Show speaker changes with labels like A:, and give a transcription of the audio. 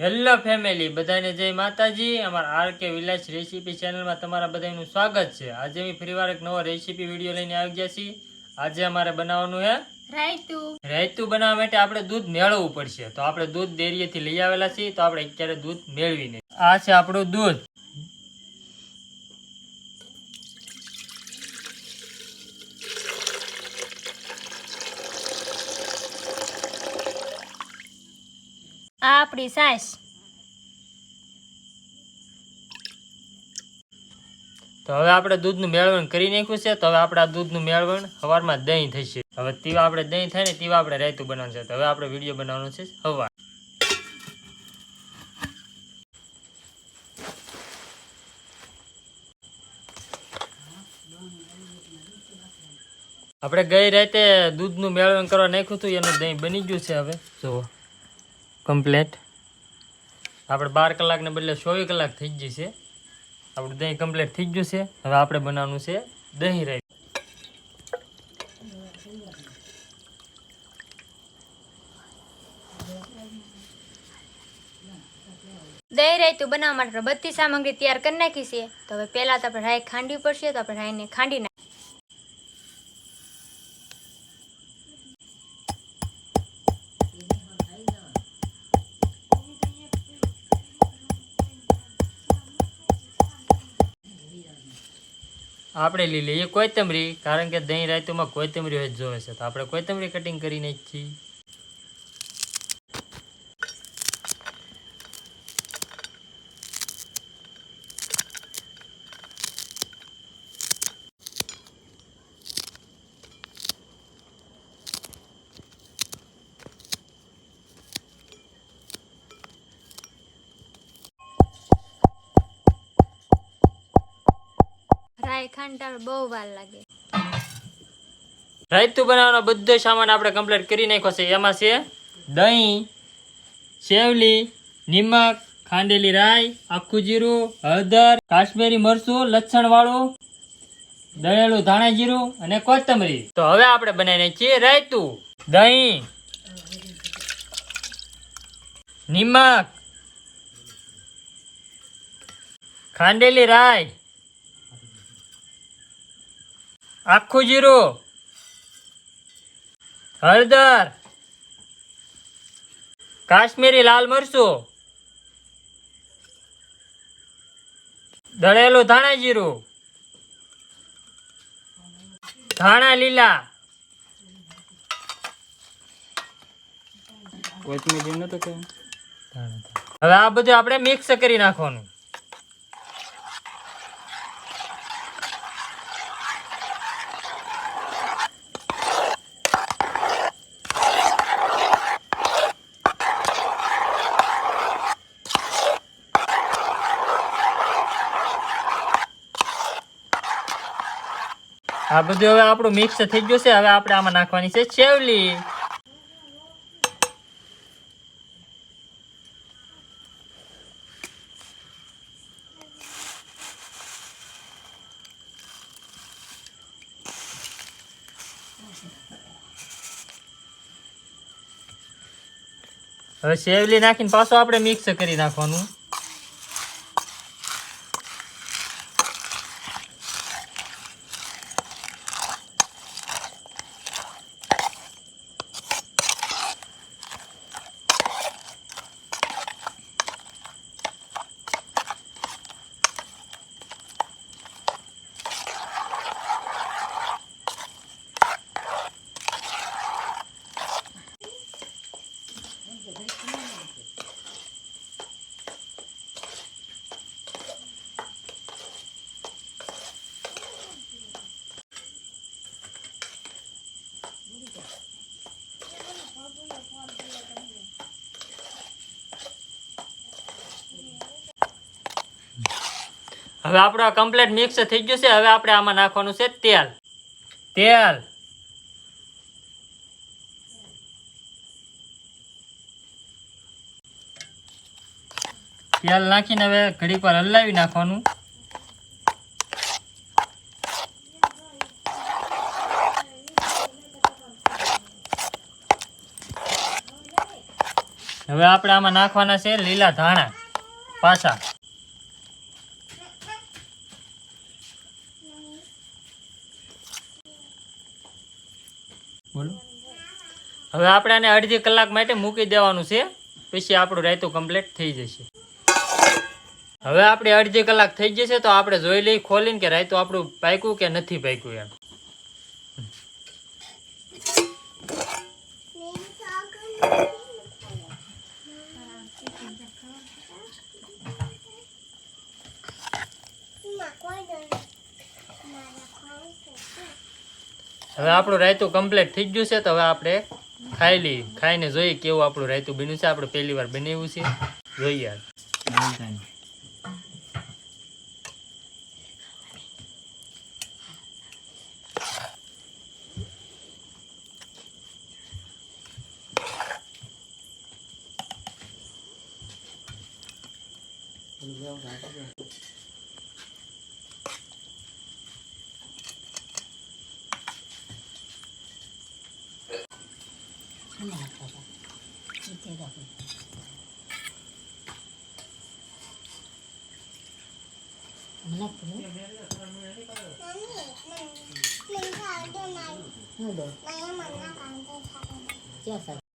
A: Hello family બધાને જય માતાજી. અમારા આર કે વિલાસ રેસીપી ચેનલમાં તમારા બધાનું સ્વાગત છે. આજે અમે ફરીવાર એક નવો રેસીપી વીડિયો લઈને આવી ગયા છીએ. આજે અમારે બનાવવાનું છે
B: રાયતું.
A: રાયતું બનાવવા માટે આપણે દૂધ મેળવવું પડશે. તો આપણે દૂધ ડેરીએથી લઈ આવેલા છીએ તો આપણે અત્યારે દૂધ મેળવીને. આ છે આપણું દૂધ.
B: આપણી સાસ.
A: તો હવે આપણે દૂધનું મેળવણ કરી નાખ્યું છે, તો હવે આપણે દૂધનું મેળવણ સવારમાં દહીં થશે. હવે તીવા આપણે દહીં થાય ને તીવા આપણે રાયતું બનાવવાનું છે. તો હવે આપણે વીડિયો બનાવવાનો છે સવાર આપણે ગઈ રાતે દૂધનું મેળવણ કરવા નાખ્યું હતું, એનું દહીં બની ગયું છે હવે. જુઓ. કમ્પ્લેટ આપણે બાર કલાકને બદલે ચોવીસ કલાક થઈ ગઈ છે. આપણું દહીં કમ્પ્લીટ થઈ ગયું છે. હવે આપણે બનાવવાનું છે દહીં રાઈ.
B: દહીં રાયતું બનાવવા માટે બધી સામગ્રી તૈયાર કરી નાખી છે. તો હવે પહેલા તો આપણે રાઈ ખાંડવી પડશે, તો આપણે રાઈને ખાંડી
A: આપણે લઈ લઈએ કોથમરી, કારણ કે દહીં રાયતુમાં કોથમરી જ જોવે છે. તો આપણે કોથમરી કટિંગ કરીને જ છીએ. રાયતું બનાવવાનો બધો સામાન આપણે કમ્પ્લીટ કરી નાખ્યો છે. એમાં છે દહીં, સેવલી, નિમક, ખાંડેલી રાય આખું જીરું, હળદર, કાશ્મીરી મરચું, લસણ વાળું, દળેલું ધાણા જીરું અને કોથમરી. તો હવે આપણે બનાવીએ છીએ રાયતું. દહીં, નિમક, ખાંડેલી રાઈ આખું જીરું. હળદર. કાશ્મીરી લાલ મરચું. દળેલું ધાણા જીરું. ધાણા લીલા. હવે આ બધું આપણે મિક્સ કરી નાખવાનું. આ બધું હવે આપણું મિક્સ થઈ ગયું છે. હવે આપણે આમાં નાખવાની છે ચેવલી હવે સેવલી નાખીને પાછો આપણે મિક્સ કરી નાખવાનું. હવે આપણો કમ્પ્લીટ મિક્સ થઈ ગયું છે. હવે આપણે આમાં નાખવાનું છે તેલ. તેલ. તેલ નાખીને હવે ઘડી પર હલાવી નાખવાનું. હવે આપણે આમાં નાખવાના છે લીલા ધાણા પાછા. હવે આપણે અડધી કલાક માટે મૂકી દેવાનું છે. પછી આપણું રાયતું કમ્પ્લીટ થઈ જશે. હવે આપણે અડધી કલાક થઈ જશે તો આપણે જોઈ લઈ ખોલીને કે રાયતું આપણું પાક્યું કે નથી પાક્યું એમ. હવે આપણું રાયતું કમ્પ્લીટ થઈ ગયું છે તો હવે આપણે ખાઈ લઈએ ખાઈને જોઈએ કેવું આપણું રાયતું બન્યું છે. આપણે પહેલી વાર બનાવ્યું છે. જોઈએ
C: 나왔다가
D: 이때가 엄마 그래? 언니,
C: mình thở cho này. Mày em mình nó còn đi thở.
D: Chưa sợ.